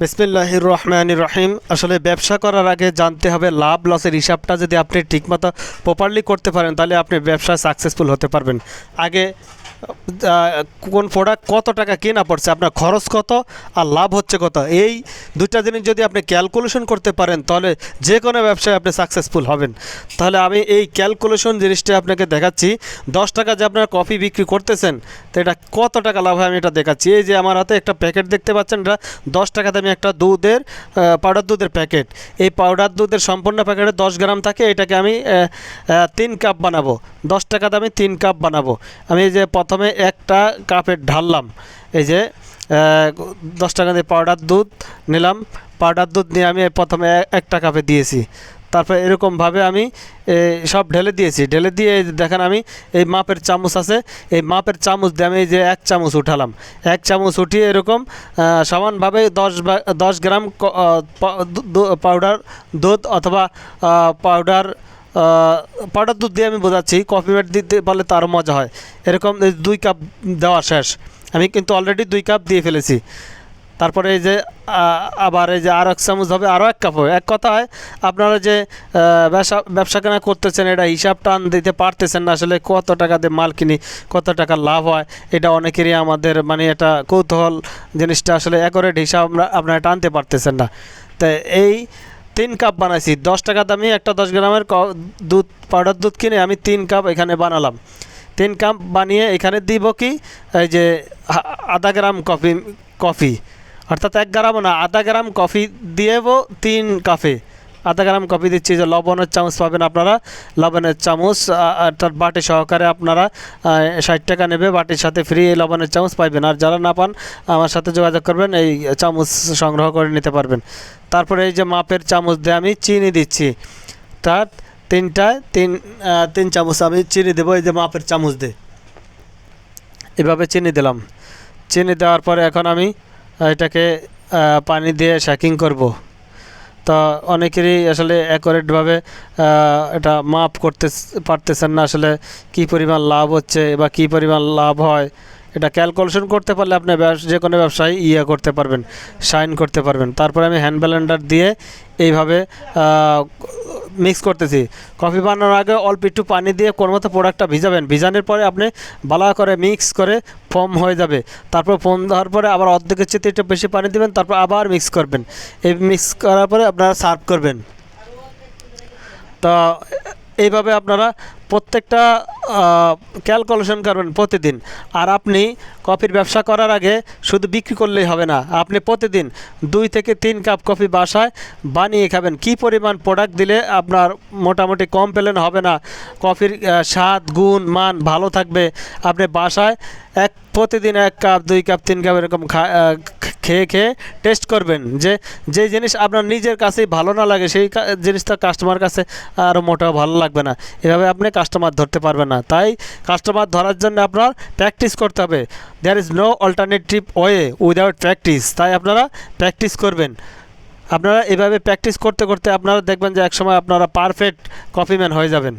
বিসমিল্লাহ রহমান রহিম। আসলে ব্যবসা করার আগে জানতে হবে, লাভ লসের হিসাবটা যদি আপনি ঠিকমতো প্রপারলি করতে পারেন, তাহলে আপনি ব্যবসায় সাকসেসফুল হতে পারবেন। আগে কোন প্রোডাক্ট কত টাকা কেনা পড়ছে, আপনার খরচ কত আর লাভ হচ্ছে কত? এই দুইটা জিনিস যদি আপনি ক্যালকুলেশন করতে পারেন, তাহলে যে কোনো ব্যবসায় আপনি সাকসেসফুল হবেন। তাহলে আমি এই ক্যালকুলেশন জিনিসটা আপনাকে দেখাচ্ছি। দশ টাকা যে আপনারা কফি বিক্রি করতেছেন, তো এটা কত টাকা লাভ হয় আমি এটা দেখাচ্ছি। এই যে আমার হাতে একটা প্যাকেট দেখতে পাচ্ছেন, এটা দশ টাকাতে আমি একটা দুধের পাউডার দুধের প্যাকেট এই পাউডার দুধের সম্পূর্ণ প্যাকেটে দশ গ্রাম থাকে, এটাকে আমি তিন কাপ বানাবো। দশ টাকাতে আমি তিন কাপ বানাবো। আমি এই যে প্রথমে একটা কাপে ঢাললাম। এই যে দশ টাকা দিয়ে পাউডার দুধ নিলাম। পাউডার দুধ নিয়ে আমি প্রথমে একটা কাপে দিয়েছি। তারপর এরকমভাবে আমি সব ঢেলে দিয়েছি। ঢেলে দিয়ে দেখেন আমি, এই মাপের চামচ আছে। এই মাপের চামচ দিয়ে আমি যে এক চামচ উঠালাম। এক চামচ উঠিয়ে এরকম সমানভাবে দশ দশ গ্রাম পাউডার দুধ অথবা পাউডার পাউডার দুধ দিয়ে আমি বোঝাচ্ছি, কফি মেট দিতে পারলে তো আরও মজা হয়। এরকম দুই কাপ দেওয়া শেষ। আমি কিন্তু অলরেডি দুই কাপ দিয়ে ফেলেছি। তারপরে এই যে আবার এই যে আর এক চামচ হবে, আরও এক কাপ হবে। এক কথা হয়, আপনারা যে ব্যবসা ব্যবসা কেনা করতেছেন, এটা হিসাব টান দিতে পারতেছেন না, আসলে কত টাকা দিয়ে মাল কিনি, কত টাকা লাভ হয়, এটা অনেকেরই আমাদের মানে এটা কৌতূহল জিনিসটা আসলে অ্যাকোরেট হিসাব আমরা, আপনারা টানতে পারতেছেন না। তাই এই তিন কাপ বানাইছি। দশ টাকা দামি একটা দশ গ্রামের দুধ পাউডার দুধ কিনে আমি তিন কাপ এখানে বানালাম। তিন কাপ বানিয়ে এখানে দিব কি? এই যে আধা গ্রাম কফি কফি। অর্থাৎ এক গ্রাম না, আধা গ্রাম কফি দিয়েব তিন কাপে। আধা গ্রাম কফি দিচ্ছি যে লবণের চামচ পাবেন আপনারা। লবণের চামচ অর্থাৎ বাটি সহকারে আপনারা ষাট টাকা নেবে, বাটির সাথে ফ্রি এই লবণের চামচ পাইবেন। আর যারা না পান, আমার সাথে যোগাযোগ করবেন, এই চামচ সংগ্রহ করে নিতে পারবেন। তারপরে এই যে মাপের চামচ দিয়ে আমি চিনি দিচ্ছি। তার তিনটায় তিন তিন চামচ আমি চিনি দেবো, এই যে মাপের চামচ দিয়ে। এভাবে চিনি দিলাম। চিনি দেওয়ার পরে এখন আমি এটাকে পানি দিয়ে শ্যাকিং করব। তো অনেকেরই আসলে অ্যাকোরেটভাবে এটা মাপ করতে পারতেছেন না আসলে কি পরিমাণ লাভ হচ্ছে বা কি পরিমাণ লাভ হয়। এটা ক্যালকুলেশন করতে পারলে আপনি যে কোনো ব্যবসায় ইয়ে করতে পারবেন সাইন করতে পারবেন। তারপরে আমি হ্যান্ড ব্যালেন্ডার দিয়ে এইভাবে মিক্স করতেছি। কফি বানানোর আগে অল্প একটু পানি দিয়ে কোন মতো প্রোডাক্টটা ভিজাবেন। ভিজানোর পরে আপনি ভালো করে মিক্স করে ফর্ম হয়ে যাবে। তারপর ফর্ম দেওয়ার পরে আবার অর্ধেকের চেয়ে একটু বেশি পানি দেবেন, তারপর আবার মিক্স করবেন। এই মিক্স করার পরে আপনারা সার্ভ করবেন। তো এইভাবে আপনারা প্রত্যেকটা ক্যালকুলেশন করবেন প্রতিদিন। আর আপনি কফির ব্যবসা করার আগে শুধু বিক্রি করলেই হবে না, আপনি প্রতিদিন দুই থেকে তিন কাপ কফি বাসায় বানিয়ে খাবেন। কি পরিমাণ প্রোডাক্ট দিলে আপনার মোটামুটি কমপ্লেন হবে না? কফির স্বাদ, গুণ, মান ভালো থাকবে। আপনি বাসায় এক, প্রতিদিন এক কাপ, দুই কাপ, তিন কাপ এরকম খা- খেয়ে খেয়ে টেস্ট করবেন যে যে জিনিস আপনার নিজের কাছেই ভালো না লাগে, সেই জিনিসটা কাস্টমার কাছে আরও মোটেও ভালো লাগবে না। এভাবে আপনি কাস্টমার ধরতে পারবেন না। তাই কাস্টমার ধরার জন্য আপনার প্র্যাকটিস করতে হবে। There is no alternative way without practice তাই আপনারা প্র্যাকটিস করবেন। আপনারা এভাবে প্র্যাকটিস করতে করতে আপনারা দেখবেন যে একসময় আপনারা পারফেক্ট কফিম্যান হয়ে যাবেন।